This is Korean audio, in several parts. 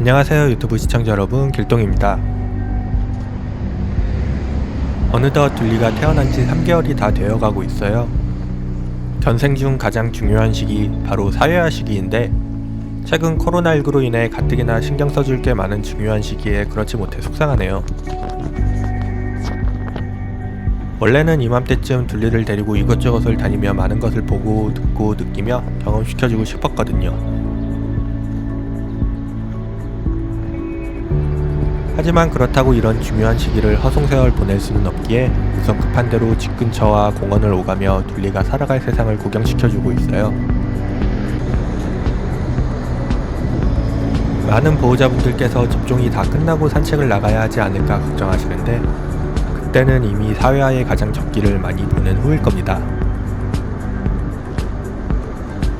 안녕하세요 유튜브 시청자 여러분 길동입니다. 어느덧 둘리가 태어난 지 3개월이 다 되어가고 있어요. 전생 중 가장 중요한 시기 바로 사회화 시기인데 최근 코로나19로 인해 가뜩이나 신경 써줄 게 많은 중요한 시기에 그렇지 못해 속상하네요. 원래는 이맘때쯤 둘리를 데리고 이것저것을 다니며 많은 것을 보고 듣고 느끼며 경험시켜주고 싶었거든요. 하지만 그렇다고 이런 중요한 시기를 허송세월 보낼 수는 없기에 우선 급한 대로 집 근처와 공원을 오가며 둘리가 살아갈 세상을 구경시켜주고 있어요. 많은 보호자분들께서 접종이 다 끝나고 산책을 나가야 하지 않을까 걱정하시는데 그때는 이미 사회화의 가장 적기를 많이 보낸 후일 겁니다.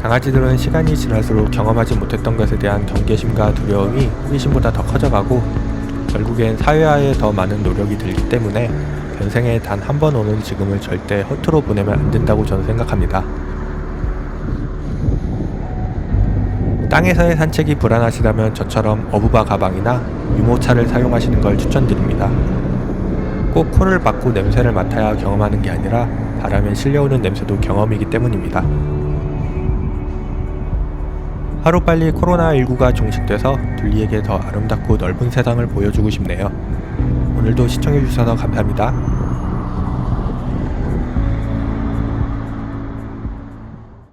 강아지들은 시간이 지날수록 경험하지 못했던 것에 대한 경계심과 두려움이 호기심보다 더 커져가고 결국엔 사회화에 더 많은 노력이 들기 때문에 변생에 단 한 번 오는 지금을 절대 허투루 보내면 안 된다고 저는 생각합니다. 땅에서의 산책이 불안하시다면 저처럼 어부바 가방이나 유모차를 사용하시는 걸 추천드립니다. 꼭 코를 박고 냄새를 맡아야 경험하는 게 아니라 바람에 실려오는 냄새도 경험이기 때문입니다. 하루빨리 코로나19가 종식돼서 둘리에게 더 아름답고 넓은 세상을 보여주고 싶네요. 오늘도 시청해주셔서 감사합니다.